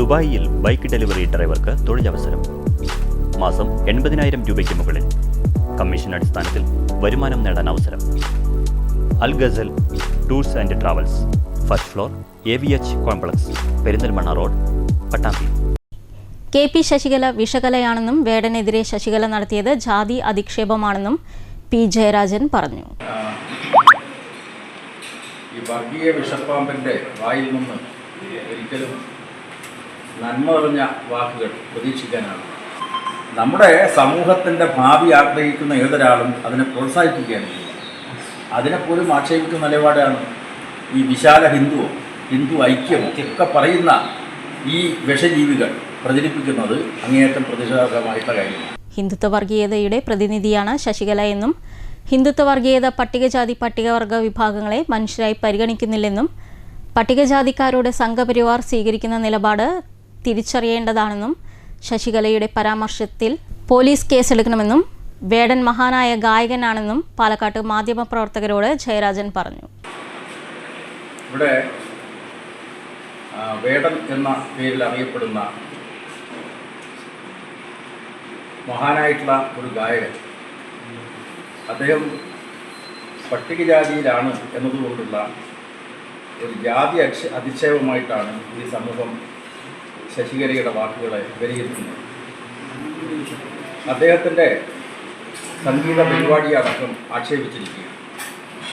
ദുബായിയിൽ bike delivery ഡ്രൈവർക്ക് തൊഴിലവസരം. മാസം എൺപതിനായിരം രൂപയ്ക്ക് മുകളിൽ കമ്മീഷൻ അടിസ്ഥാനത്തിൽ വരുമാനം നേടാൻ അവസരം. Al Ghazal tours and travels first floor A V H complex Perinthalmanna road Pattambi. K P Sasikala വിഷകലയാണെന്നും വേടനെതിരെ ശശികല നടത്തിയത് ജാതി അധിക്ഷേപമാണെന്നും പി ജയരാജൻ പറഞ്ഞു. ഈ വർഗീയ വിഷപ്പാമ്പിന്റെ വായിൽ നിന്ന് ഒരിക്കലും നന്മ നിറഞ്ഞ വാക്കുകൾ പ്രതീക്ഷിക്കാനാണ്. നമ്മുടെ സമൂഹത്തിന്റെ ഭാവി ആഗ്രഹിക്കുന്ന ഏതൊരാളും അതിനെ പ്രോത്സാഹിപ്പിക്കുകയാണ് അതിനെപ്പോലും ആക്ഷേപിക്കുന്ന നിലപാടാണ് ഈ വിശാല ഹിന്ദുവോ ഹിന്ദു ഐക്യം ഒക്കെ പറയുന്ന ഈ വിഷജീവികൾ പ്രചരിപ്പിക്കുന്നത് അങ്ങേയറ്റം പ്രതിഷേധാർഹമായിട്ടുള്ള കാര്യമാണ്. ഹിന്ദുത്വ വർഗീയതയുടെ പ്രതിനിധിയാണ് ശശികല എന്നും ഹിന്ദുത്വ വർഗീയത പട്ടികജാതി പട്ടികവർഗ വിഭാഗങ്ങളെ മനുഷ്യരായി പരിഗണിക്കുന്നില്ലെന്നും പട്ടികജാതിക്കാരോട് സംഘപരിവാർ സ്വീകരിക്കുന്ന നിലപാട് തിരിച്ചറിയേണ്ടതാണെന്നും ശശികലയുടെ പരാമർശത്തിൽ പോലീസ് കേസെടുക്കണമെന്നും വേടൻ മഹാനായ ഗായകനാണെന്നും പാലക്കാട്ട് മാധ്യമപ്രവർത്തകരോട് ജയരാജൻ പറഞ്ഞു. ഇവിടെ വേടൻ എന്ന പേരിൽ അറിയപ്പെടുന്ന മഹാനായിട്ടുള്ള ഒരു ഗായകൻ. അദ്ദേഹം പട്ടികജാതിയിലാണ് എന്നതുകൊണ്ടുള്ള ഒരു ജാതി അക്ഷ അധിക്ഷേപമായിട്ടാണ് ഈ സമൂഹം ശശികലയുടെ വാക്കുകളെ വിലയിരുത്തുന്നു അദ്ദേഹത്തിന്റെ സംഗീത പരിപാടിയടക്കം ആക്ഷേപിച്ചിരിക്കുകയാണ്.